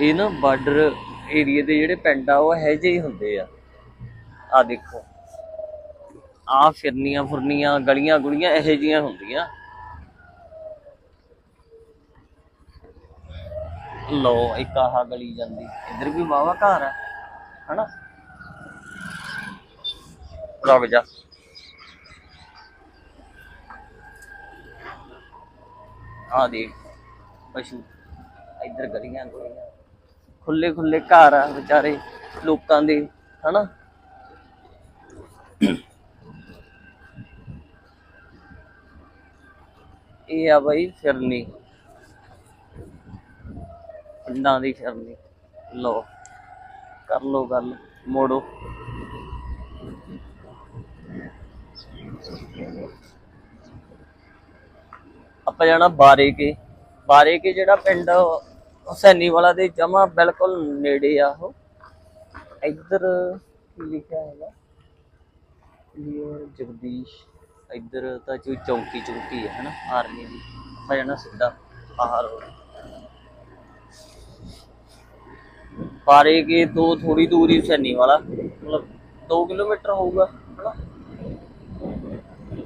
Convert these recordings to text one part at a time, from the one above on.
ਇਹ ਨਾ ਬਾਰਡਰ ਏਰੀਏ ਦੇ ਜਿਹੜੇ ਪਿੰਡ ਆ, ਉਹ ਇਹੋ ਜਿਹੇ ਹੀ ਹੁੰਦੇ ਆ। ਆ ਦੇਖੋ। ਆ ਫਿਰਨੀਆਂ ਫੁਰਨੀਆਂ, ਗਲੀਆਂ ਗੁਲੀਆਂ ਇਹੋ ਜਿਹੀਆਂ ਹੁੰਦੀਆਂ। ਲੋ ਇੱਕ ਆਹ ਗਲੀ ਜਾਂਦੀ। ਇੱਧਰ ਵੀ ਵਾਵਾ ਘਰ ਆ, ਹਨਾ? ਰੁਕ ਜਾ। ਆ ਦੇਖ, ਪਸ਼ੂ। ਇੱਧਰ ਗਲੀਆਂ ਗੁਲੀਆਂ। ਖੁੱਲੇ ਖੁੱਲੇ ਘਰ ਆ ਵਿਚਾਰੇ ਲੋਕਾਂ ਦੇ, ਹਨਾ? ਇਹ ਆ ਬਈ ਫਿਰਨੀ। ਪਿੰਡਾਂ ਦੀ ਫਿਰਨੀ। ਲੋ ਕਰ ਲੋ ਗੱਲ, ਮੋੜੋ। ਆਪਾਂ ਜਾਣਾ ਬਾਰੇ ਕੇ ਬਾਰੇ ਕੇ ਜਿਹੜਾ ਪਿੰਡ ਹੁਸੈਨੀ ਵਾਲਾ ਦੇ ਜਮਾ ਬਿਲਕੁਲ ਨੇੜੇ ਆ ਉਹ। ਇੱਧਰ ਲਿਖਿਆ ਹੈਗਾ। ਕਲੀਅਰ ਜਗਦੀਸ਼, ਇੱਧਰ ਤਾਂ ਕੋਈ ਚੌਂਕੀ ਚੌਂਕੀ ਹੈ, ਹਨਾ? ਆਰਮੀ ਦੀ। ਆਪਾਂ ਜਾਣਾ ਸਿੱਧਾ ਆਹ ਰੋਡ ਪਾਰੇ ਕੇ ਤੋਂ ਥੋੜੀ ਦੂਰੀ ਹੁਸੈਨੀ ਵਾਲਾ। ਮਤਲਬ 2 ਕਿਲੋਮੀਟਰ ਹੋਊਗਾ, ਹਨਾ?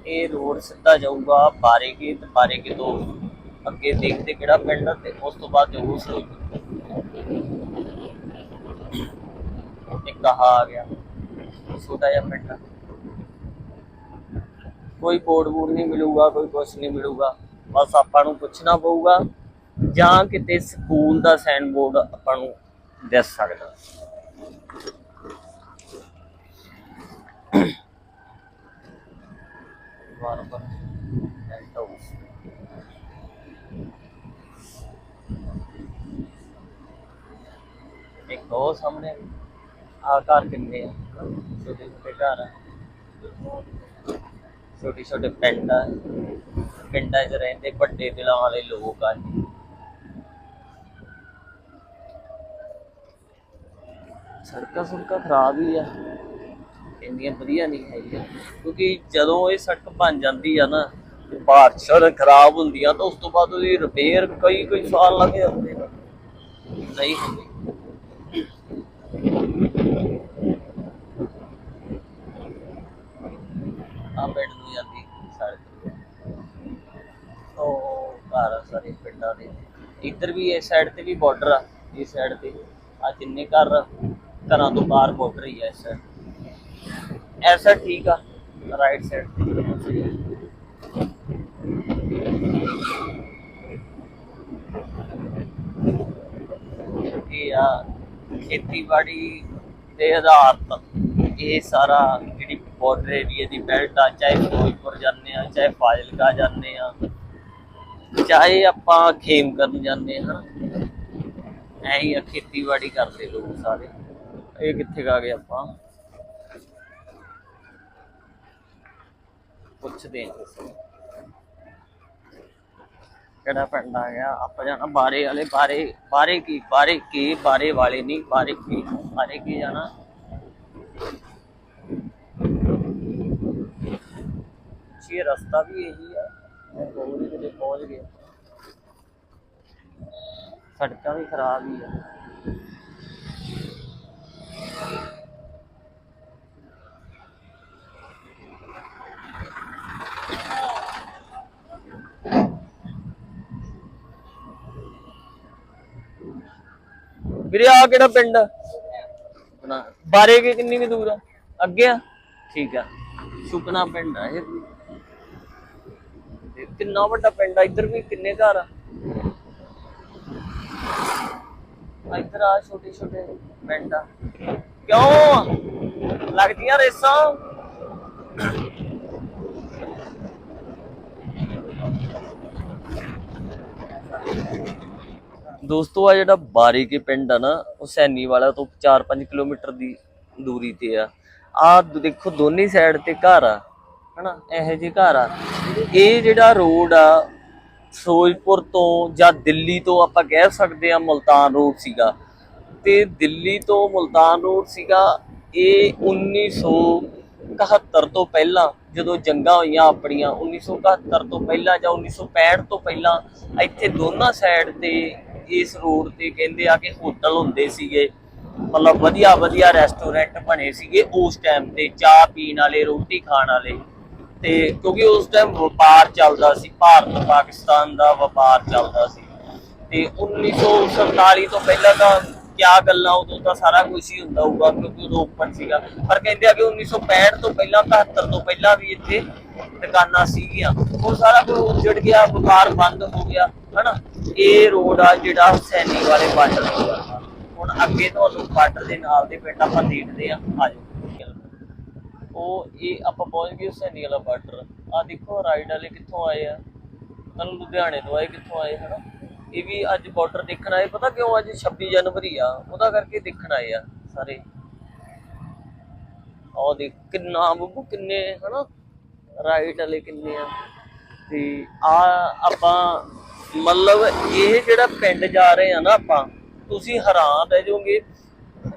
ਇਹ ਰੋਡ ਸਿੱਧਾ ਜਾਊਗਾ ਪਾਰੇ ਕੇ ਤੇ ਪਾਰੇ ਕੇ ਤੋਂ ਅੱਗੇ ਦੇਖਦੇ ਕਿਹੜਾ ਪਿੰਡ ਤੇ ਉਸ ਤੋਂ ਬਾਅਦ ਜਾਊਗਾ ਸਰੋਜ ਇੱਕ ਆਹ ਆ ਗਿਆ। ਛੋਟਾ ਜਿਹਾ ਪਿੰਡ ਕੋਈ ਬੋਰਡ ਬੂਰਡ ਨਹੀਂ ਮਿਲੂਗਾ, ਕੋਈ ਕੁਛ ਨਹੀਂ ਮਿਲੂਗਾ। ਬਸ ਆਪਾਂ ਨੂੰ ਪੁੱਛਣਾ ਪਊਗਾ ਜਾਂ ਕਿਤੇ ਸਕੂਲ ਦਾ ਸਾਈਨ ਬੋਰਡ ਆਪਾਂ ਨੂੰ ਦਿਸ ਸਕਦਾ। ਵਾਰ ਵਾਰ ਇੱਕ ਉਹ ਸਾਹਮਣੇ ਆ ਘਰ ਕਿੰਨੇ ਆ? ਛੋਟੇ ਛੋਟੇ ਘਰ ਆ। ਛੋਟੇ ਛੋਟੇ ਪਿੰਡ ਆ। ਪਿੰਡਾਂ 'ਚ ਰਹਿੰਦੇ ਵੱਡੇ ਦਿਲਾਂ ਵਾਲੇ ਲੋਕ ਆ। ਸੜਕਾਂ ਸੁੜਕਾਂ ਖਰਾਬ ਹੀ ਆ। ਇੰਨੀਆਂ ਵਧੀਆ ਨਹੀਂ ਹੈਗੀਆਂ। ਕਿਉਂਕਿ ਜਦੋਂ ਇਹ ਸੜਕ ਬਣ ਜਾਂਦੀ ਆ ਨਾ, ਤੇ ਬਾਰਿਸ਼ਾਂ ਖਰਾਬ ਹੁੰਦੀਆਂ, ਤਾਂ ਉਸ ਤੋਂ ਬਾਅਦ ਉਹਦੀ ਰਿਪੇਅਰ ਕਈ ਕਈ ਸਾਲ ਲੱਗ ਜਾਂਦੇ ਨਹੀਂ ਹੁੰਦੀ ਆ ਪਿੰਡ ਨੂੰ ਜਾਂਦੀ ਸੜਕ ਉਹ ਘਰ ਆ ਸਾਰੇ ਪਿੰਡਾਂ ਦੇ। ਇੱਧਰ ਵੀ ਇਸ ਸਾਈਡ ਤੇ ਵੀ ਬਾਰਡਰ ਆ, ਇਸ ਸਾਈਡ ਤੇ। ਆ ਜਿੰਨੇ ਘਰ ਘਰਾਂ ਤੋਂ ਬਾਹਰ ਬਾਰਡਰ ਹੀ ਆ ਇਸ ਸਾਈਡ ਐਸਾ ਠੀਕ ਆ ਰਾਈਟ ਸਾਈਡ ਤੇ। ਇਹ ਆ ਖੇਤੀਬਾੜੀ ਦੇ ਆਧਾਰ ਇਹ ਸਾਰਾ ਬਾਰਡਰ ਏਰੀਆ ਦੀ ਬੈਲਟ ਆ, ਚਾਹੇ ਫਿਰੋਜ਼ਪੁਰ ਜਾਂਦੇ ਆ, ਚਾਹੇ ਫਾਜ਼ਿਲਕਾ ਜਾਂਦੇ ਆ, ਚਾਹੇ ਆਪਾਂ ਖੇਮ ਕਰਨ ਜਾਂਦੇ ਹਾਂ ਐ ਹੀ ਖੇਤੀਬਾੜੀ ਕਰਦੇ ਲੋਕ ਸਾਰੇ। ਇਹ ਕਿੱਥੇ ਗਾ ਗਏ ਆਪਾਂ? ਪੁੱਛਦੇ ਹਾਂ ਕਿਹੜਾ ਪਿੰਡ ਆ ਗਿਆ? ਆਪਾਂ ਜਾਣਾ ਬਾਰੇ ਵਾਲੇ, ਬਾਰੇ ਬਾਰੇ ਕੀ ਬਾਰੇ ਕੀ, ਬਾਰੇ ਵਾਲੇ ਨਹੀਂ, ਬਾਰੇ ਕੀ ਬਾਰੇ ਕੀ ਜਾਣਾ? ਇਹ ਰਸਤਾ ਵੀ ਇਹੀ ਆ। ਬਹੁਤ ਕਿਤੇ ਪਹੁੰਚ ਗਏ। ਸੜਕਾਂ ਵੀ ਖਰਾਬ ਹੀ ਆ। ਵੀਰੇ ਆ ਕਿਹੜਾ ਪਿੰਡ ਆ? ਬਾਰੇ ਕਿੰਨੀ ਕੁ ਦੂਰ ਆ? ਅੱਗੇ ਆ? ਠੀਕ ਆ। ਸੁਪਨਾ ਪਿੰਡ ਆ ਇਹ। ਕਿੰਨਾ ਵੱਡਾ ਪਿੰਡ ਆ, ਇੱਧਰ ਵੀ ਕਿੰਨੇ ਘਰ ਆ? ਇੱਧਰ ਆ ਛੋਟੇ ਛੋਟੇ ਪਿੰਡ ਆ। ਕਿਉਂ? ਲੱਗਦੀਆਂ ਰੇਸਾਂ? ਦੋਸਤੋ, ਆ ਜਿਹੜਾ ਬਾਰੀ ਕੇ ਪਿੰਡ ਆ ਨਾ, ਉਹ ਸੈਨੀ ਵਾਲਾ ਤੋਂ 4-5 ਕਿਲੋਮੀਟਰ ਦੀ ਦੂਰੀ ਤੇ ਆ। ਆ ਦੇਖੋ, ਦੋਨੇ ਸਾਈਡ ਤੇ ਘਰ ਆ। ਹਨਾ, ਇਹੋ ਜਿਹੇ ਘਰ ਆ। ਇਹ ਜਿਹੜਾ ਰੋਡ ਆ, ਫਿਰੋਜ਼ਪੁਰ ਤੋਂ ਜਾਂ ਦਿੱਲੀ ਤੋਂ ਆਪਾਂ ਕਹਿ ਸਕਦੇ ਆ ਮੁਲਤਾਨ ਰੋਡ ਸੀਗਾ। ਤੇ ਦਿੱਲੀ ਤੋਂ ਮੁਲਤਾਨ ਰੋਡ ਸੀਗਾ ਇਹ 1971 ਤੋਂ ਪਹਿਲਾਂ, ਜਦੋਂ ਜੰਗਾਂ ਹੋਈਆਂ ਆਪਣੀਆਂ 1971 ਤੋਂ ਪਹਿਲਾਂ ਜਾਂ 1965 ਤੋਂ ਪਹਿਲਾਂ, ਇੱਥੇ ਦੋਨਾਂ ਸਾਈਡ ਤੇ ਇਸ ਰੋਡ ਤੇ ਕਹਿੰਦੇ ਆ ਕਿ ਹੋਟਲ ਹੁੰਦੇ ਸੀਗੇ। ਮਤਲਬ ਵਧੀਆ ਵਧੀਆ ਰੈਸਟੋਰੈਂਟ ਬਣੇ ਸੀਗੇ ਉਸ ਟਾਈਮ ਤੇ, ਚਾਹ ਪੀਣ ਵਾਲੇ, ਰੋਟੀ ਖਾਣ ਵਾਲੇ। ਤੇ ਕਿਉਂਕਿ ਉਸ ਟਾਈਮ ਵਪਾਰ ਚੱਲਦਾ ਸੀ, ਭਾਰਤ, ਪਾਕਿਸਤਾਨ ਦਾ ਵਪਾਰ ਚੱਲਦਾ ਸੀ। ਤੇ 1947 ਤੋਂ ਪਹਿਲਾਂ ਤਾਂ ਕਿਆ ਗੱਲਾਂ, ਉਦੋਂ ਤਾਂ ਸਾਰਾ ਕੁਝ ਹੀ ਹੁੰਦਾ ਹੋਊਗਾ, ਕਿਉਂਕਿ ਉਦੋਂ ਓਪਨ ਸੀਗਾ। ਪਰ ਕਹਿੰਦੇ ਆ ਕਿ 1965 ਤੋਂ ਪਹਿਲਾਂ 73 ਤੋਂ ਪਹਿਲਾਂ ਵੀ ਇੱਥੇ ਦੁਕਾਨਾਂ ਸੀਗੀਆਂ। ਉਹ ਸਾਰਾ ਕੁਝ ਉਜੜ ਗਿਆ, ਵਪਾਰ ਬੰਦ ਹੋ ਗਿਆ, ਹਨਾ? ਇਹ ਰੋਡ ਆ ਜਿਹੜਾ ਹੁਸੈਨੀ ਵਾਲੇ ਬਾਰਡਰ ਤੋਂ ਹੁਣ ਅੱਗੇ ਤੁਹਾਨੂੰ ਬਾਰਡਰ ਦੇ ਨਾਲ ਦੇ ਪਿੰਡ ਆਪਾਂ ਦੇਖਦੇ ਆ ਆਜੋ ਉਹ ਇਹ ਆਪਾਂ ਪਹੁੰਚ ਗਏ ਹੁਸੈਨੀ ਵਾਲਾ ਬਾਰਡਰ। ਆ ਦੇਖੋ ਰਾਈਡ ਵਾਲੇ ਕਿੱਥੋਂ ਆਏ ਆ? ਤੁਹਾਨੂੰ ਲੁਧਿਆਣੇ ਤੋਂ ਆਏ, ਕਿੱਥੋਂ ਆਏ, ਹਨਾ? ਇਹ ਵੀ ਅੱਜ ਬਾਰਡਰ ਦੇਖਣ ਆਏ। ਪਤਾ ਕਿਉਂ ਅੱਜ 26 ਜਨਵਰੀ ਆ? ਉਹਦਾ ਕਰਕੇ ਦੇਖਣ ਆਏ ਆ ਸਾਰੇ। ਉਹ ਦੇਖ, ਕਿੰਨਾ ਬੱਬੂ, ਕਿੰਨੇ, ਹਨਾ? ਰਾਈਟ ਵਾਲੇ ਕਿੰਨੇ ਆ। ਤੇ ਆ ਆਪਾਂ ਮਤਲਬ ਇਹ ਜਿਹੜਾ ਪਿੰਡ ਜਾ ਰਹੇ ਆ ਨਾ ਆਪਾਂ, ਤੁਸੀਂ ਹੈਰਾਨ ਰਹਿ ਜਾਓਗੇ।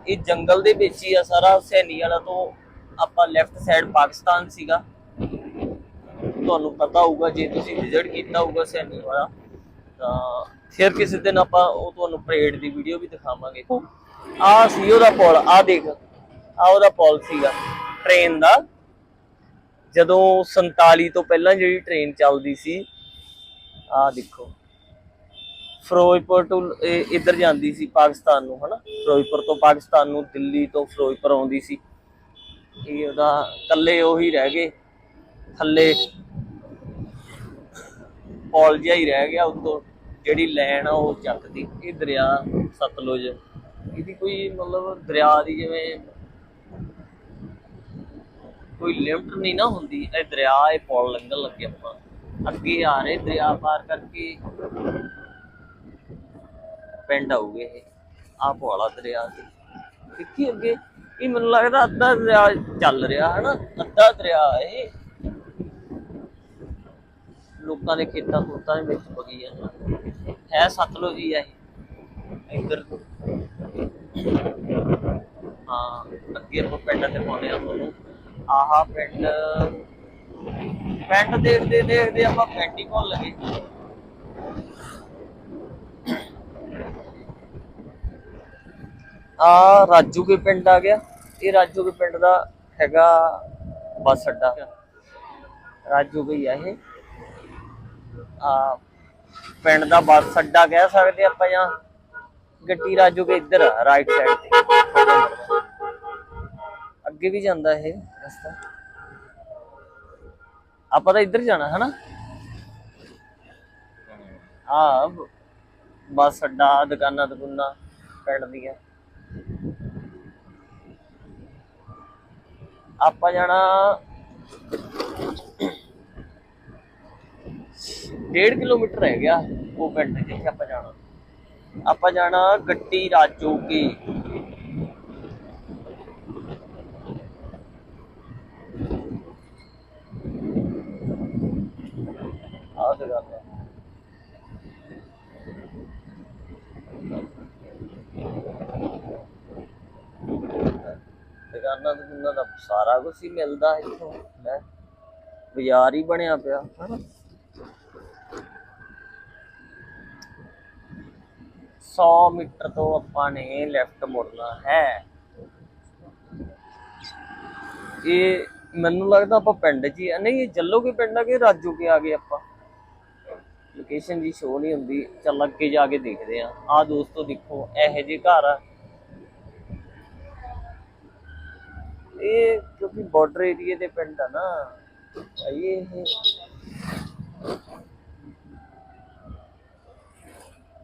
ਇਹ ਜੰਗਲ ਦੇ ਵਿੱਚ ਹੀ ਆ ਸਾਰਾ ਹੁਸੈਨੀ ਵਾਲਾ ਤੋਂ ਆਪਾਂ ਲੈਫਟ ਸਾਈਡ ਪਾਕਿਸਤਾਨ ਸੀਗਾ। ਤੁਹਾਨੂੰ ਪਤਾ ਹੋਊਗਾ, ਜੇ ਤੁਸੀਂ ਵਿਜ਼ਿਟ ਕੀਤਾ ਹੋਊਗਾ ਸੈਨੀ ਵਾਲਾ, ਤਾਂ ਫਿਰ ਕਿਸੇ ਦਿਨ ਆਪਾਂ ਉਹ ਤੁਹਾਨੂੰ ਪਰੇਡ ਦੀ ਵੀਡੀਓ ਵੀ ਦਿਖਾਵਾਂਗੇ। ਆ ਸੀ ਉਹਦਾ ਪੁਲ ਆ ਦੇਖ ਆ ਉਹਦਾ ਪੁਲ ਸੀਗਾ। ਟ੍ਰੇਨ ਦਾ, ਜਦੋਂ 47 ਤੋਂ ਪਹਿਲਾਂ ਜਿਹੜੀ ਟ੍ਰੇਨ ਚੱਲਦੀ ਸੀ ਆ ਦੇਖੋ। ਫਿਰੋਜ਼ਪੁਰ ਤੋਂ ਇੱਧਰ ਜਾਂਦੀ ਸੀ ਪਾਕਿਸਤਾਨ ਨੂੰ, ਹਨਾ? ਫਿਰੋਜ਼ਪੁਰ ਤੋਂ ਪਾਕਿਸਤਾਨ ਨੂੰ, ਦਿੱਲੀ ਤੋਂ ਫਿਰੋਜ਼ਪੁਰ ਆਉਂਦੀ ਸੀ। ਇਹ ਉਹਦਾ ਕੱਲੇ ਉਹੀ ਰਹਿ ਗਏ। ਥੱਲੇ ਪੌਲ ਜਿਹਾ ਹੀ ਰਹਿ ਗਿਆ ਉੱਤੋਂ। ਜਿਹੜੀ ਲੈਣ ਆ ਉਹ ਚੱਕਦੀ ਇਹ ਦਰਿਆ ਸਤਲੁਜ। ਇਹਦੀ ਕੋਈ ਮਤਲਬ ਦਰਿਆ ਦੀ ਜਿਵੇਂ ਕੋਈ ਲਿਮਟ ਨਹੀਂ ਨਾ ਹੁੰਦੀ, ਇਹ ਦਰਿਆ, ਇਹ ਪੌਲ ਲੰਘਣ ਲੱਗੇ ਆਪਾਂ। ਅੱਗੇ ਆ ਰਹੇ ਦਰਿਆ ਪਾਰ ਕਰਕੇ। ਪਿੰਡ ਆਉਗੇ ਇਹ ਆ ਪੌਲਾ ਦਰਿਆ ਦੇਖੀ ਅੱਗੇ ਇਹ ਮੈਨੂੰ ਲੱਗਦਾ ਅੱਧਾ ਦਰਿਆ ਚੱਲ ਰਿਹਾ, ਹਨਾ? ਅੱਧਾ ਦਰਿਆ ਇਹ। ਲੋਕਾਂ ਦੇ ਖੇਤਾਂ ਖੂਤਾਂ ਦੇ ਵਿੱਚ ਵਗੀ ਜਾਂਦਾ ਹੈ ਸਤਲੁਜ ਹੀ ਆ ਇਹ। ਇੱਧਰ ਹਾਂ, ਅੱਗੇ ਆਪਾਂ ਪਿੰਡ ਤੇ ਪਾਉਂਦੇ ਆ ਤੁਹਾਨੂੰ। ਆਹਾ ਪਿੰਡ ਪਿੰਡ ਦੇਖਦੇ ਦੇਖਦੇ ਆਪਾਂ ਪਿੰਡ ਹੀ ਭੁੱਲ ਗਏ। ਆ ਰਾਜੂ ਕੇ ਪਿੰਡ ਆ ਗਿਆ। ਇਹ ਰਾਜੂ ਕੇ ਪਿੰਡ ਦਾ ਹੈਗਾ ਬੱਸ ਅੱਡਾ। ਰਾਜੂ ਕੇ ਆ ਇਹ। ਆ ਪਿੰਡ ਦਾ ਬੱਸ ਅੱਡਾ ਕਹਿ ਸਕਦੇ ਆਪਾਂ ਜਾਂ ਗੱਟੀ ਰਾਜੂ ਕੇ ਇੱਧਰ ਆ ਰਾਈਟ ਸਾਈਡ ਤੇ। ਅੱਗੇ ਵੀ ਜਾਂਦਾ ਇਹ ਰਸਤਾ। ਆਪਾਂ ਤਾਂ ਇੱਧਰ ਜਾਣਾ ਹੈ ਨਾ ਆ ਬੱਸ ਅੱਡਾ, ਦੁਕਾਨਾਂ ਦੁਕਾਨਾਂ ਪਿੰਡ ਦੀਆਂ। ਆਪਾਂ ਜਾਣਾ ਡੇਢ ਕਿਲੋਮੀਟਰ ਰਹਿ ਗਿਆ ਉਹ ਪਿੰਡ ਜਿੱਥੇ ਆਪਾਂ ਜਾਣਾ। ਆਪਾਂ ਜਾਣਾ ਗੱਟੀ ਰਾਜੋ ਕੀ ਆਹ ਤੇ ਗੱਲ ਹੈ ਦੁਕਾਨਾਂ ਦੁਕਾਨਾਂ ਦਾ ਸਾਰਾ ਕੁਝ ਹੀ ਮਿਲਦਾ ਇੱਥੋਂ ਲੈ ਬਾਜ਼ਾਰ ਹੀ ਬਣਿਆ ਪਿਆ। ਹਨਾ 100 ਮੀਟਰ ਤੋਂ ਆਪਾਂ ਨੇ ਲੈਫਟ ਮੁੜਨਾ ਹੈ। ਇਹ ਮੈਨੂੰ ਲੱਗਦਾ ਆਪਾਂ ਪਿੰਡ 'ਚ ਹੀ ਆ। ਨਹੀਂ, ਇਹ ਜੱਲੋਗੇ ਪਿੰਡ ਆ ਕਿ ਰਾਜੋਗੇ ਆ ਗਏ ਆਪਾਂ? ਲੋਕੇਸ਼ਨ ਦੀ ਸ਼ੋਅ ਨਹੀਂ ਹੁੰਦੀ। ਚੱਲ ਅੱਗੇ ਜਾ ਕੇ ਦੇਖਦੇ ਆ। ਆ ਦੋਸਤੋ ਦੇਖੋ, ਇਹੋ ਜਿਹੇ ਘਰ ਆ। ਇਹ ਕਿਉਂਕਿ ਬਾਰਡਰ ਏਰੀਏ ਦੇ ਪਿੰਡ ਆ ਨਾ, ਭਾਈ ਇਹ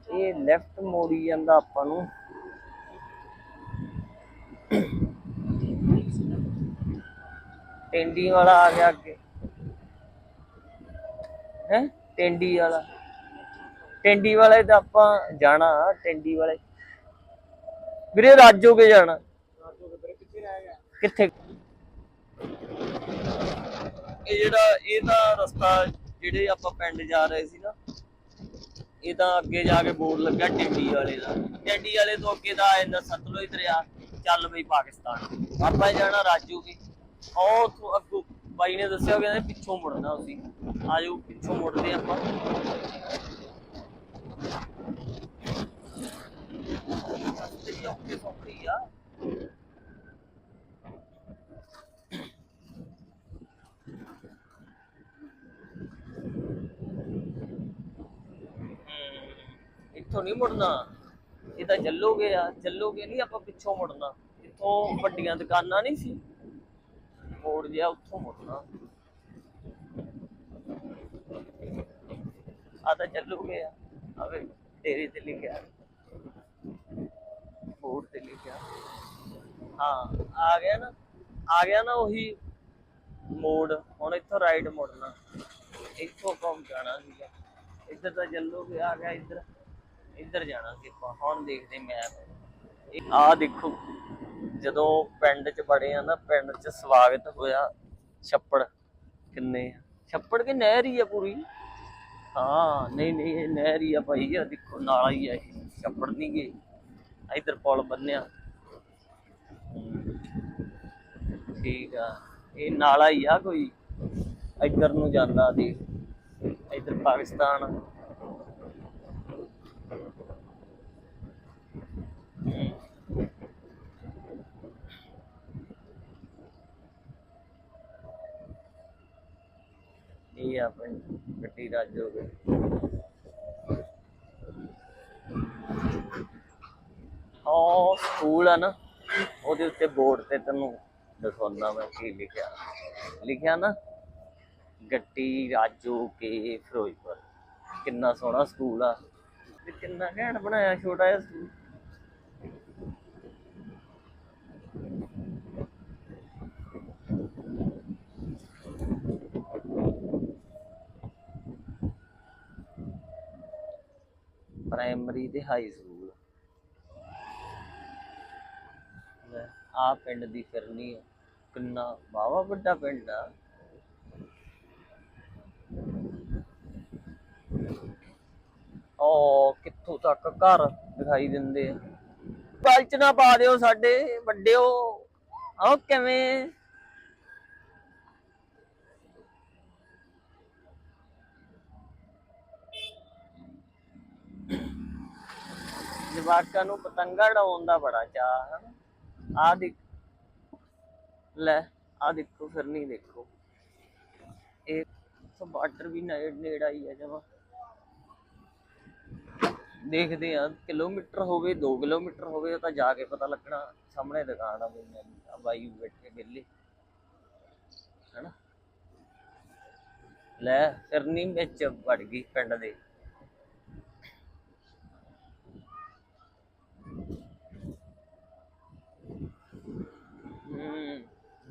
ਇਹ ਲੈਫਟ ਮੋੜੀ ਜਾਂਦਾ ਆਪਾਂ ਨੂੰ। ਟੈਂਡੀ ਵਾਲਾ ਆ ਗਿਆ ਅੱਗੇ। ਹੈ? ਟੈਂਡੀ ਵਾਲਾ। ਟੈਂਡੀ ਵਾਲੇ ਤਾਂ ਆਪਾਂ ਜਾਣਾ, ਟੈਂਡੀ ਵਾਲੇ। ਵੀਰੇ ਰਾਜੋਗੇ ਜਾਣਾ। ਕਿੱਥੇ ਇਹ ਜਿਹੜਾ ਇਹਦਾ ਰਸਤਾ ਜਿਹੜੇ ਆਪਾਂ ਪਿੰਡ ਜਾ ਰਹੇ ਸੀ ਨਾ ਇਹ ਤਾਂ ਅੱਗੇ ਜਾ ਕੇ ਬੋਰਡ ਲੱਗਾ ਟੈਂਡੀ ਵਾਲੇ ਦਾ ਟੈਂਡੀ ਵਾਲੇ ਤੋਂ ਅੱਗੇ ਦਾ ਆ ਸਤਲੁਜ ਦਰਿਆ ਚੱਲ ਬਈ ਪਾਕਿਸਤਾਨ ਆਪਾਂ ਜਾਣਾ ਰਾਜੂ ਵੀ ਉਹ ਤੋਂ ਅੱਗੋਂ ਬਾਈ ਨੇ ਦੱਸਿਆ ਕਹਿੰਦੇ ਪਿੱਛੋਂ ਮੁੜਨਾ ਅਸੀਂ ਆਜੋ ਪਿੱਛੋਂ ਮੁੜਦੇ ਆਪਾਂ ਸਸਤੀ ਔਕੇ ਸੌਖੀ ਆ ਇੱਥੋਂ ਨਹੀਂ ਮੁੜਨਾ। ਇਹ ਤਾਂ ਚੱਲੋਗੇ ਆ। ਚੱਲੋਗੇ ਨਹੀਂ ਆਪਾਂ ਪਿੱਛੋਂ ਮੁੜਨਾ। ਇੱਥੋਂ ਵੱਡੀਆਂ ਦੁਕਾਨਾਂ ਨਹੀਂ ਸੀ। ਮੋੜ ਜਿਆ ਉੱਥੋਂ ਮੁੜਨਾ। ਆ ਤਾਂ ਚੱਲੋਗੇ ਆ। ਆਵੇ ਤੇਰੇ ਤੇ ਲਿਖਿਆ। ਬੋਰਡ ਤੇ ਲਿਖਿਆ। ਹਾਂ, ਆ ਗਿਆ ਨਾ। ਆ ਗਿਆ ਨਾ ਉਹੀ ਮੋੜ। ਹੁਣ ਇੱਥੋਂ ਰਾਈਟ ਮੁੜਨਾ। ਇੱਥੋਂ ਕੰਮ ਜਾਣਾ ਸੀਗਾ। ਇੱਧਰ ਤਾਂ ਚੱਲੋਗੇ ਆ ਗਿਆ, ਇੱਧਰ। ਇੱਧਰ ਜਾਣਾ ਸੀ ਆਪਾਂ, ਹੁਣ ਦੇਖਦੇ ਮੈਪ ਆ ਦੇਖੋ, ਜਦੋਂ ਪਿੰਡ ਚ ਬੜੇ ਆ ਨਾ, ਪਿੰਡ ਚ ਸਵਾਗਤ ਹੋਇਆ ਛੱਪੜ। ਕਿੰਨੇ ਛੱਪੜ ਕਿ ਨਹਿਰ ਹੀ ਆ ਪੂਰੀ? ਹਾਂ, ਨਹੀਂ ਨਹੀਂ, ਇਹ ਨਹਿਰ ਹੀ ਆ ਭਾਈ ਆ ਦੇਖੋ, ਨਾਲਾ ਹੀ ਆ ਛੱਪੜ ਨਹੀਂ ਗਏ ਇਧਰ ਪੁਲ ਬੰਨਿਆ। ਠੀਕ ਆ, ਇਹ ਨਾਲਾ ਹੀ ਆ ਕੋਈ। ਇੱਧਰ ਨੂੰ ਜਾਂਦਾ ਦੇਖ। ਇੱਧਰ ਪਾਕਿਸਤਾਨ। ਹਮ। ਆਪਣੀ ਗੱਡੀ ਰੱਜ ਹੋ ਗਈ ਉਹ ਸਕੂਲ ਆ ਨਾ, ਉਹਦੇ ਉੱਤੇ ਬੋਰਡ ਤੇ ਤੈਨੂੰ ਦਿਖਾਉਣਾ ਮੈਂ ਕੀ ਲਿਖਿਆ। ਲਿਖਿਆ ਨਾ ਗੱਟੀ ਰਾਜੋ ਕੇ ਫਿਰੋਜ਼ਪੁਰ। ਕਿੰਨਾ ਸੋਹਣਾ ਸਕੂਲ ਆ। ਤੇ ਕਿੰਨਾ ਘੈਂਟ ਬਣਾਇਆ ਛੋਟਾ ਜਿਹਾ ਸਕੂਲ। ਪ੍ਰਾਇਮਰੀ ਤੇ ਹਾਈ ਸਕੂਲ ਆ ਪਿੰਡ ਦੀ ਫਿਰਨੀ ਕਿੰਨਾ ਬਾਵਾ ਵੱਡਾ ਪਿੰਡ ਆ। ਉਹ ਕਿੱਥੋਂ ਤੱਕ ਘਰ ਦਿਖਾਈ ਦਿੰਦੇ ਆ। ਕਲਚ ਨਾ ਪਾ ਦਿਓ ਸਾਡੇ, ਵੱਡਿਓ। ਆਓ ਕਿਵੇਂ? ਜਵਾਕਾਂ ਨੂੰ ਪਤੰਗਾ ਉਡਾਉਣ ਦਾ ਬੜਾ ਚਾਹ ਹੈ। ਆ ਦੇਖ। ਲੈ ਆ ਦੇਖੋ ਫਿਰਨੀ ਦੇਖੋ। ਇਹ ਸੋ ਬਾਰਡਰ ਵੀ ਨੇੜ ਨੇੜ ਹੈ ਜਮਾ। ਦੇਖਦੇ ਆ ਕਿਲੋਮੀਟਰ ਹੋਵੇ 2 ਕਿਲੋਮੀਟਰ ਹੋਵੇ ਤਾਂ ਜਾ ਕੇ ਪਤਾ ਲੱਗਣਾ। ਸਾਹਮਣੇ ਦੁਕਾਨ ਆ ਬਈਆਂ ਆ ਬਾਈ ਬੈਠੇ ਵਿਹਲੇ। ਹੈਨਾ? ਲੈ ਫਿਰਨੀ ਵਿੱਚ ਵੜ ਗਈ ਪਿੰਡ ਦੇ।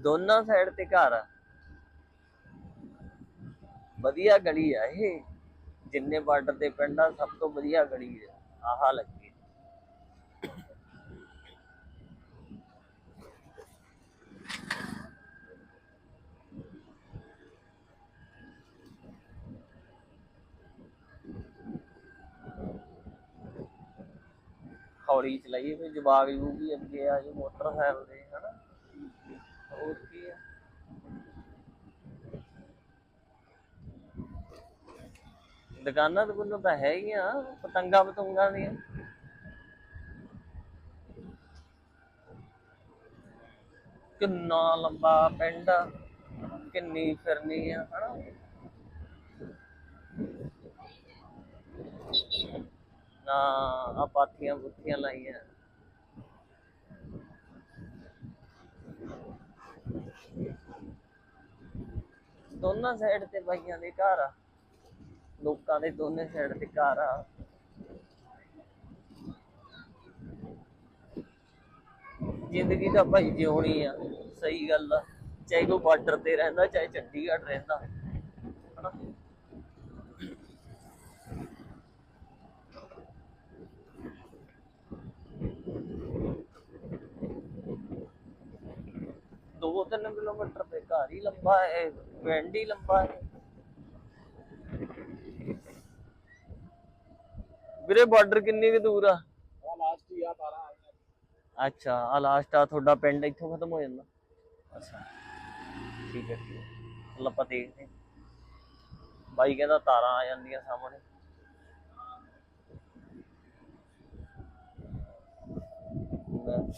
ਦੋਨਾਂ ਸਾਈਡ ਤੇ ਘਰ ਆ। ਵਧੀਆ ਗਲੀ ਆ ਇਹ। ਜਿੰਨੇ ਬਾਰਡਰ ਤੇ ਪਿੰਡ ਆ, ਸਭ ਤੋਂ ਵਧੀਆ ਗਲੀ ਆ। ਆਹ ਲੱਗੀ। ਹੌਲੀ ਚਲਾਈਏ, ਫਿਰ ਜਵਾਗ ਜੂ ਵੀ ਅੱਗੇ ਆ ਜੋ ਮੋਟਰਸਾਈਕਲ ਦੇ ਹੋਰ ਕੀ ਆ ਦੁਕਾਨਾਂ ਦੁਕਾਨਾਂ ਤਾਂ ਹੈਗੀਆਂ, ਪਤੰਗਾ ਪਤੰਗਾ ਦੀਆਂ। ਕਿੰਨਾ ਲੰਬਾ ਪਿੰਡ ਕਿੰਨੀ ਫਿਰਨੀ ਆ, ਹਨਾ? ਨਾ ਆ ਪਾਥੀਆਂ ਬੁੱਥੀਆਂ ਲਾਈਆਂ। ਦੋਨਾਂ ਸਾਈਡ ਤੇ ਬਾਈਆਂ ਦੇ ਘਰ ਆ। ਲੋਕਾਂ ਦੇ ਦੋਨੇ ਸਾਈਡ ਤੇ ਘਰ ਆ। ਜ਼ਿੰਦਗੀ ਤਾਂ ਭਾਈ ਜਿਉਣੀ ਆ, ਸਹੀ ਗੱਲ ਆ। ਚਾਹੇ ਕੋਈ ਬਾਰਡਰ ਤੇ ਰਹਿੰਦਾ, ਚਾਹੇ ਚੰਡੀਗੜ੍ਹ ਰਹਿੰਦਾ। ਹਨਾ? ਦੋ ਤਿੰਨ ਕਿਲੋਮੀਟਰ ਤੇ ਘਰ ਹੀ ਲੰਬਾ ਹੈ ਪਿੰਡ ਹੀ ਲੰਬਾ ਹੈ। ਵੀਰੇ ਬਾਰਡਰ ਕਿੰਨੀ ਕੁ ਦੂਰ ਆ? ਆ ਲਾਸਟ ਹੀ ਆ 12 ਆ। ਗਿਆ ਅੱਛਾ ਆ ਲਾਸਟ ਆ ਤੁਹਾਡਾ ਪਿੰਡ ਇੱਥੋਂ ਖਤਮ ਹੋ ਜਾਂਦਾ। ਅੱਛਾ। ਠੀਕ ਹੈ ਠੀਕ ਹੈ। ਚਲੋ ਆਪਾਂ ਦੇਖਦੇ। ਬਾਈ ਕਹਿੰਦਾ ਤਾਰਾਂ ਆ ਜਾਂਦੀਆਂ ਸਾਹਮਣੇ।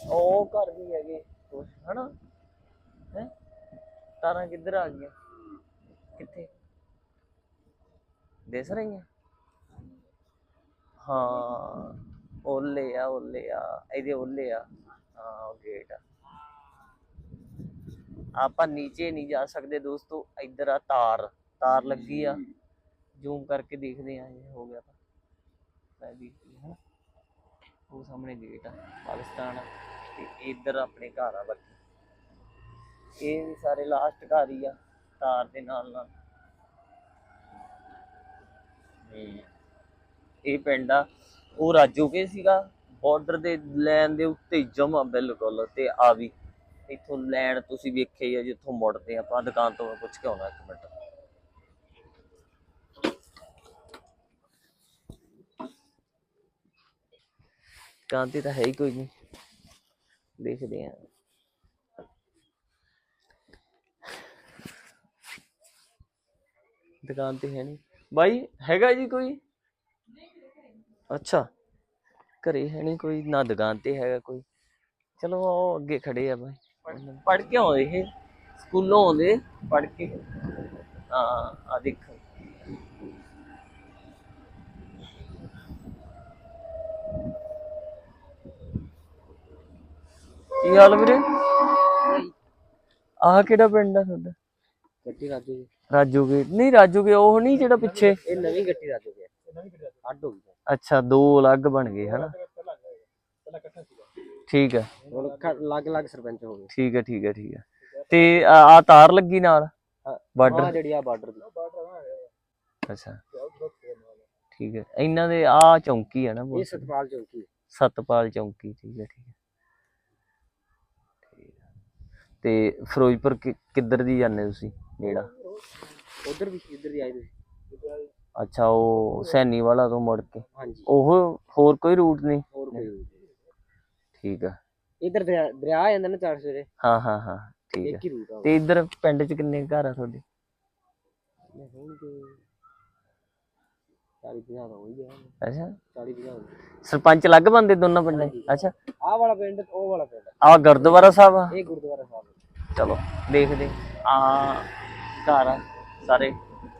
ਉਹ ਘਰ ਵੀ ਹੈਗੇ ਕੁਛ ਹਨਾ? ਹੈ? ਤਾਰਾਂ ਕਿੱਧਰ ਆ ਗਈਆਂ? ਕਿੱਥੇ? ਦਿਸ ਰਹੀਆਂ? ਹਾਂ, ਓਲੇ ਆ ਓਲੇ ਆ। ਇਹਦੇ ਓਲੇ ਆ। ਹਾਂ ਗੇਟ ਆ। ਆਪਾਂ ਨੀਚੇ ਨਹੀਂ ਜਾ ਸਕਦੇ ਦੋਸਤੋ, ਇੱਧਰ ਆ ਤਾਰ। ਤਾਰ ਲੱਗੀ ਆ। ਜ਼ੂਮ ਕਰਕੇ ਦੇਖਦੇ ਆ, ਇਹ ਹੋ ਗਿਆ ਤਾਂ। ਮੈਂ ਵੀ ਉਹ ਸਾਹਮਣੇ ਗੇਟ ਆ, ਪਾਕਿਸਤਾਨ ਤੇ ਇੱਧਰ ਆਪਣੇ ਘਰ ਆ ਬਾਕੀ। ਇਹ ਵੀ ਸਾਰੇ ਲਾਸਟ ਘਰ ਹੀ ਆ ਤਾਰ ਦੇ ਨਾਲ ਨਾਲ। ਇਹ ਪਿੰਡ ਆ। ਉਹ ਰਾਜੋਕੇ ਸੀਗਾ ਬਾਰਡਰ ਦੇ ਲੈਨ ਦੇ ਉੱਤੇ ਜਮਾ ਬਿਲਕੁਲ ਤੇ ਆ ਵੀ। ਇੱਥੋਂ ਲੈਣ ਤੁਸੀਂ ਵੇਖਿਆ ਹੀ ਆ ਜਿੱਥੋਂ ਮੁੜਦੇ ਆਪਾਂ ਦੁਕਾਨ ਤੋਂ ਪੁੱਛ ਕੇ ਆਉਣਾ ਇੱਕ ਮਿੰਟ। ਦੁਕਾਨ ਤੇ ਤਾਂ ਹੈ ਹੀ ਕੋਈ ਨਹੀਂ। ਦੇਖਦੇ ਆ। ਦੁਕਾਨ ਤੇ ਹੈ ਨਹੀਂ। ਬਾਈ ਹੈਗਾ ਜੀ ਕੋਈ? ਅੱਛਾ। ਘਰੇ ਹੈ ਨਹੀਂ ਕੋਈ ਨਾ ਦੁਕਾਨ ਤੇ ਹੈਗਾ ਕੋਈ। ਚਲੋ ਉਹ ਅੱਗੇ ਖੜੇ ਆ ਬਾਈ। ਪੜ ਕੇ ਆਉਂਦੇ ਇਹ। ਸਕੂਲੋਂ ਆਉਂਦੇ ਪੜ ਕੇ। ਹਾਂ ਆ ਦੇਖੋ। ਕੀ ਹਾਲ ਵੀਰੇ? ਆਹ ਕਿਹੜਾ ਪਿੰਡ ਆ ਤੁਹਾਡਾ? ਗੱਡੀ ਰਾਜੂ ਰਾਜੂ ਗੇਟ ਨਹੀਂ ਰਾਜੂ ਗੇ ਉਹ ਨਹੀਂ ਜਿਹੜਾ ਪਿੱਛੇ? ਇਹ ਨਵੀਂ ਗੱਡੀ ਰਾਜੂ ਦੀ ਨਵੀਂ ਗੱਡੀ ਅੱਡ ਹੋ ਗਈ। ਅੱਛਾ ਦੋ ਅਲੱਗ ਬਣ ਗਏ ਹਨਾ? ਪਹਿਲਾਂ ਇਕੱਠਾ ਸੀਗਾ ਠੀਕ ਹੈ। ਹੁਣ ਅਲੱਗ ਅਲੱਗ ਸਰਪੰਚ ਹੋ ਗਏ। ਠੀਕ ਹੈ ਠੀਕ ਹੈ ਠੀਕ ਹੈ। ਤੇ ਆ ਤਾਰ ਲੱਗੀ ਨਾਲ? ਬਾਰਡਰ? ਜਿਹੜੀ ਆ ਬਾਰਡਰ ਦੀ। ਅੱਛਾ। ਠੀਕ ਹੈ। ਇਹਨਾਂ ਦੇ ਆ ਚੌਂਕੀ ਹੈ ਨਾ ਇਹ ਸਤਪਾਲ ਚੌਕੀ। ਸਤਪਾਲ ਚੌਂਕੀ ਠੀਕ ਹੈ ਠੀਕ ਹੈ। ਤੇ ਫਿਰੋਜ਼ਪੁਰ ਕਿੱਧਰ ਦੀ ਜਾਂਦੇ ਤੁਸੀਂ ਨੇੜਾ? ਉਧਰ ਵੀ ਇੱਧਰ ਵੀ ਆਏ ਤੁਸੀਂ। ਅੱਛਾ ਉਹ ਸੈਣੀ ਵਾਲਾ ਤੋਂ ਮੁੜ ਕੇ? ਹਾਂਜੀ। ਉਹ ਹੋਰ ਕੋਈ ਰੂਟ ਨਹੀਂ? ਹੋਰ ਕੋਈ ਨਹੀਂ। ਠੀਕ ਹੈ ਇੱਧਰ ਦਰਿਆ ਦਰਿਆ ਆ ਜਾਂਦਾ ਨਾ ਚਾਰ ਸਵੇਰੇ ਹਾਂ ਹਾਂ ਹਾਂ ਠੀਕ ਹੈ ਇੱਕ ਹੀ ਰੂਟ ਆ ਤੇ ਇੱਧਰ ਪਿੰਡ 'ਚ ਕਿੰਨੇ ਘਰ ਆ ਤੁਹਾਡੇ? ਉਹ। ਹੋਣਗੇ 40 50 ਤਾਂ ਹੋਈ ਗਿਆ। ਅੱਛਾ। 40 50 ਹੋਣਗੇ ਸਰਪੰਚ ਅਲੱਗ ਬੰਦੇ ਦੋਨਾਂ ਪਿੰਡਾਂ 'ਚ? ਅੱਛਾ। ਆਹ ਵਾਲਾ ਪਿੰਡ ਤੇ ਉਹ ਵਾਲਾ ਪਿੰਡ। ਆ ਗੁਰਦੁਆਰਾ ਸਾਹਿਬ ਆ? ਇਹ ਗੁਰਦੁਆਰਾ ਸਾਹਿਬ ਹੈ। ਚਲੋ ਦੇਖਦੇ। ਆ ਘਰ ਆ ਸਾਰੇ।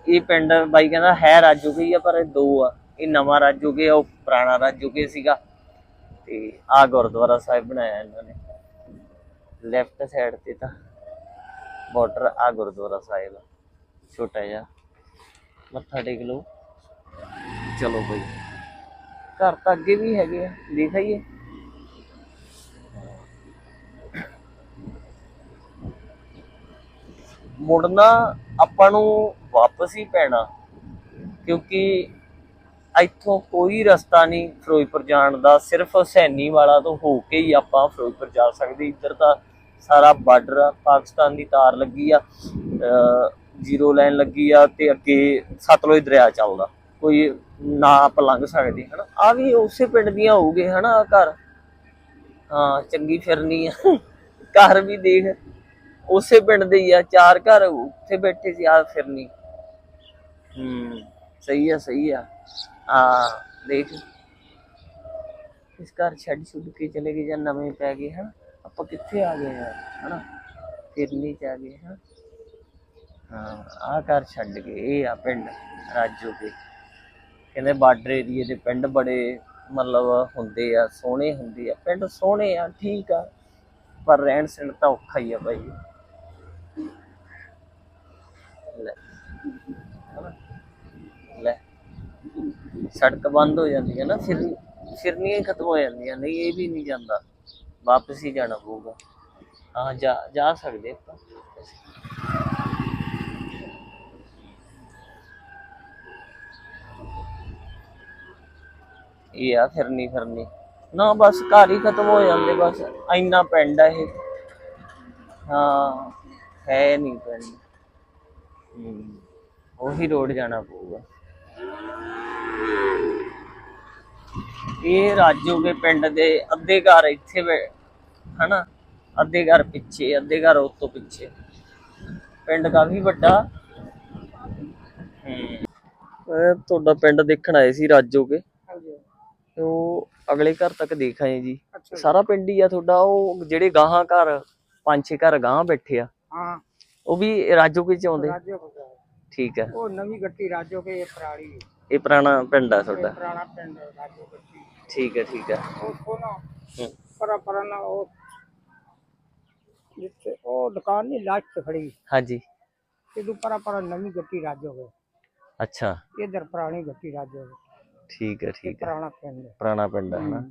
ਇਹ ਪਿੰਡ ਬਾਈ ਕਹਿੰਦਾ ਹੈ ਰਾਜੋਗੇ ਹੀ ਆ, ਪਰ ਇਹ ਦੋ ਆ। ਇਹ ਨਵਾਂ ਰਾਜੋਗੇ ਆ, ਉਹ ਪੁਰਾਣਾ ਰਾਜੋਗੇ ਸੀਗਾ। ਤੇ ਆ ਗੁਰਦੁਆਰਾ ਸਾਹਿਬ ਬਣਾਇਆ ਇਹਨਾਂ ਨੇ। ਲੈਫਟ ਸਾਈਡ ਤੇ ਤਾਂ ਬਾਰਡਰ ਆ ਗੁਰਦੁਆਰਾ ਸਾਹਿਬ ਆ। ਛੋਟਾ ਜਿਹਾ। ਮੱਥਾ ਟੇਕ ਲਓ। ਚਲੋ ਬਈ। ਘਰ ਤਾਂ ਅੱਗੇ ਵੀ ਹੈਗੇ ਆ। ਦੇਖ ਮੁੜਨਾ ਆਪਾਂ ਨੂੰ ਵਾਪਸ ਹੀ ਪੈਣਾ, ਕਿਉਂਕਿ ਇੱਥੋਂ ਕੋਈ ਰਸਤਾ ਨਹੀਂ ਫਿਰੋਜ਼ਪੁਰ ਜਾਣ ਦਾ, ਸਿਰਫ ਹੁਸੈਨੀ ਵਾਲਾ ਤੋਂ ਹੋ ਕੇ ਹੀ ਆਪਾਂ ਫਿਰੋਜ਼ਪੁਰ ਜਾ ਸਕਦੇ। ਇੱਧਰ ਤਾਂ ਸਾਰਾ ਬਾਰਡਰ ਆ, ਪਾਕਿਸਤਾਨ ਦੀ ਤਾਰ ਲੱਗੀ ਆ ਜ਼ੀਰੋ ਲਾਈਨ ਲੱਗੀ ਆ ਤੇ ਅੱਗੇ ਸਤਲੁਜ ਦਰਿਆ ਚੱਲਦਾ। ਕੋਈ ਨਾ ਆਪਾਂ ਲੰਘ ਸਕਦੇ, ਹਨਾ? ਆ ਵੀ ਉਸੇ ਪਿੰਡ ਦੀਆਂ ਹੋਊਗੇ, ਹਨਾ ਘਰ? ਹਾਂ, ਚੰਗੀ ਫਿਰਨੀ ਆ। ਘਰ ਵੀ ਦੇਖ। ਉਸੇ ਪਿੰਡ ਦੇ ਹੀ ਆ ਚਾਰ ਘਰ ਉੱਥੇ ਬੈਠੇ ਸੀ ਆ ਫਿਰਨੀ ਹੂੰ। ਸਹੀ ਆ ਸਹੀ ਆ। ਆ ਦੇਖ। ਇਸ ਘਰ ਛੱਡ ਛੁੱਡ ਕੇ ਚਲੇ ਗਏ ਜਾਂ ਨਵੇਂ ਪੈ ਗਏ ਹਨ? ਆਪਾਂ ਕਿੱਥੇ ਆ ਗਏ ਯਾਰ ਹਨਾ? ਫਿਰਨੀ ਚ ਆ ਗਏ ਹਾਂ ਹਾਂ ਆ ਘਰ ਛੱਡ ਕੇ ਇਹ ਆ ਪਿੰਡ ਰਾਜੋ ਕੇ ਕਹਿੰਦੇ ਬਾਰਡਰ ਏਰੀਏ ਦੇ ਪਿੰਡ ਬੜੇ ਮਤਲਬ ਹੁੰਦੇ ਆ ਸੋਹਣੇ ਹੁੰਦੇ ਆ। ਪਿੰਡ ਸੋਹਣੇ ਆ ਠੀਕ ਆ ਪਰ ਰਹਿਣ ਸਹਿਣ ਤਾਂ ਔਖਾ ਹੀ ਆ ਭਾਈ ਲੈ। ਲੈ ਸੜਕ ਬੰਦ ਹੋ ਜਾਂਦੀ ਹੈ ਨਾ, ਫਿਰ ਫਿਰਨੀਆਂ ਹੀ ਖਤਮ ਹੋ ਜਾਂਦੀਆਂ ਨਹੀਂ ਇਹ ਵੀ ਨਹੀਂ ਜਾਂਦਾ। ਵਾਪਸ ਹੀ ਜਾਣਾ ਪਊਗਾ। ਹਾਂ, ਜਾ ਜਾ ਸਕਦੇ ਆਪਾਂ। ਇਹ ਆ ਫਿਰਨੀ ਫਿਰਨੀ। ਨਾ, ਬਸ ਘਰ ਹੀ ਖਤਮ ਹੋ ਜਾਂਦੇ, ਬਸ ਇੰਨਾ ਪਿੰਡ ਆ ਇਹ। ਹਾਂ, ਹੈ ਨਹੀਂ ਪਿੰਡ। ਉਹੀ ਰੋਡ ਜਾਣਾ ਪਊਗਾ। ਇਹ ਰਾਜੋਗੇ ਪਿੰਡ ਦੇ ਅੱਧੇ ਘਰ ਇੱਥੇ ਹਨਾ? ਅੱਧੇ ਘਰ ਪਿੱਛੇ ਅੱਧੇ ਘਰ ਉਸ ਤੋਂ ਪਿੱਛੇ। ਪਿੰਡ ਕਾਫੀ ਵੱਡਾ। ਹੂੰ। ਮੈਂ ਤੁਹਾਡਾ ਪਿੰਡ ਦੇਖਣ ਆਏ ਸੀ ਹਾਂਜੀ। ਤੇ ਉਹ ਅਗਲੇ ਘਰ ਤੱਕ ਦੇਖ ਆਏ ਜੀ। ਸਾਰਾ ਪਿੰਡ ਹੀ ਆ ਤੁਹਾਡਾ। ਉਹ ਜਿਹੜੇ ਗਾਹਾਂ ਘਰ ਪੰਜ ਛੇ ਘਰ ਗਾਹਾਂ ਬੈਠੇ ਆ। ਹਾਂ। ਉਹ ਵੀ ਰਾਜੋਗੇ ਚ ਆਉਂਦੇ ਰਾਜੋ ਕੋ ਠੀਕ ਹੈ। ਉਹ ਨਵੀਂ ਗੱਡੀ ਰਾਜੋ ਕੇ ਇਹ ਪੁਰਾਣੀ ਇਹ ਪੁਰਾਣਾ ਪਿੰਡ ਆ ਤੁਹਾਡਾ? ਪੁਰਾਣਾ ਪਿੰਡ ਰਾਜੋ ਗੱਟੀ। ਠੀਕ ਹੈ ਠੀਕ ਹੈ। ਉਹ ਨਾ ਹੂੰ, ਪਰਾ ਪਰਾ ਨਾ ਉਹ ਜਿੱਥੇ ਉਹ ਦੁਕਾਨ ਨਹੀਂ ਲਾਸਟ ਤੇ ਖੜੀ। ਹਾਂਜੀ। ਇਹਦੂ ਪਰਾ ਪਰਾ ਨਵੀਂ ਗੱਟੀ ਰਾਜੋ ਗਏ ਅੱਛਾ। ਇਧਰ ਪੁਰਾਣੀ ਗੱਟੀ ਰਾਜੋ ਗਏ ਠੀਕ ਹੈ ਇਹ ਠੀਕ ਹੈ। ਪੁਰਾਣਾ ਪਿੰਡ ਹੈ। ਪੁਰਾਣਾ ਪਿੰਡ ਹੈ ਹਨਾ?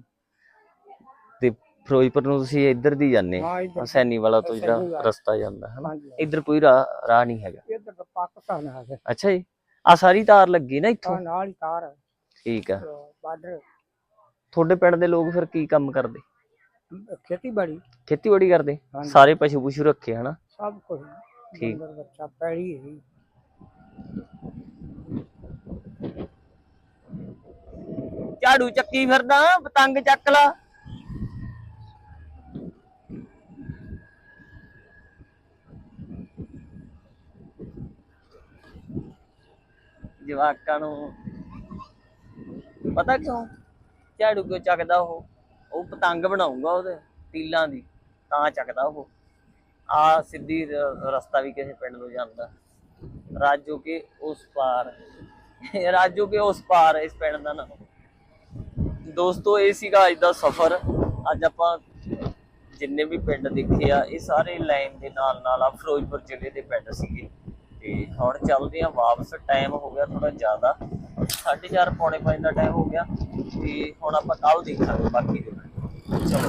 ਫਿਰੋਜ਼ਪੁਰ ਨੂੰ ਤੁਸੀਂ ਇੱਧਰ ਦੀ ਜਾਂਦੇ ਹਾਂ ਇੱਧਰ ਵਾਲਾ ਤੋਂ ਜਿਹੜਾ ਵਾਲਾ। ਰਸਤਾ ਜਾਂਦਾ ਹੈ ਨਾ ਹਾਂਜੀ। ਇੱਧਰ ਕੋਈ ਰਾਹ ਰਾਹ ਨਹੀਂ ਹੈਗਾ। ਇਧਰ ਤਾਂ ਪਾਕਿਸਤਾਨ ਆ ਗਿਆ। ਅੱਛਾ ਜੀ ਆ ਸਾਰੀ ਤਾਰ ਲੱਗੀ ਨਾ ਇੱਥੋਂ? ਨਾਲ ਹੀ ਤਾਰ ਠੀਕ ਆ। ਬਾਰਡਰ। ਤੁਹਾਡੇ ਪਿੰਡ ਦੇ ਲੋਕ ਫਿਰ ਕੀ ਕੰਮ ਕਰਦੇ? ਖੇਤੀਬਾੜੀ। ਖੇਤੀਬਾੜੀ ਕਰਦੇ? ਹਾਂਜੀ। ਸਾਰੇ ਪਸ਼ੂ ਪੁਸ਼ੂ ਰੱਖੇ ਹਨਾ? ਸਭ ਕੁਝ ਠੀਕ। ਡੰਗਰ ਬੱਚਾ ਪੈੜੀ ਹੈ ਝਾੜੂ ਚੱਕੀ ਫਿਰਦਾ ਪਤੰਗ ਚੱਕ ਲਾ। ਜਵਾਕਾਂ ਨੂੰ। ਪਤਾ ਕਿਉਂ? ਝਾੜੂ ਕਿਉਂ ਚੱਕਦਾ ਉਹ? ਉਹ ਪਤੰਗ ਬਣਾਉਂਗਾ ਉਹਦੇ, ਤੀਲਾਂ ਦੀ, ਤਾਂ ਚੱਕਦਾ ਉਹ। ਆ ਸਿੱਧੀ ਰਸਤਾ ਵੀ ਕਿਸੇ ਪਿੰਡ ਨੂੰ ਜਾਂਦਾ। ਰਾਜੋ ਕੇ ਉਸ ਪਾਰ। ਰਾਜੋ ਕੇ ਉਸ ਪਾਰ, ਇਸ ਪਿੰਡ ਦਾ ਨਾਮ। ਦੋਸਤੋ, ਇਹ ਸੀਗਾ ਅੱਜ ਦਾ ਸਫ਼ਰ। ਅੱਜ ਆਪਾਂ ਜਿੰਨੇ ਵੀ ਪਿੰਡ ਦੇਖੇ ਆ, ਇਹ ਸਾਰੇ ਲਾਈਨ ਦੇ ਨਾਲ ਨਾਲ ਆ, ਫਿਰੋਜ਼ਪੁਰ ਜ਼ਿਲ੍ਹੇ ਦੇ ਪਿੰਡ ਸੀਗੇ। ਤੇ ਹੁਣ ਚੱਲਦੇ ਆ ਵਾਪਸ ਟਾਈਮ ਹੋ ਗਿਆ ਥੋੜਾ ਜ਼ਿਆਦਾ। 4:30 ਪੌਣੇ 5 ਦਾ ਟਾਈਮ ਹੋ ਗਿਆ ਤੇ ਹੁਣ ਆਪਾਂ ਕੱਲ ਦੇਖਾਂਗੇ ਬਾਕੀ ਦੇ ਚਲੋ।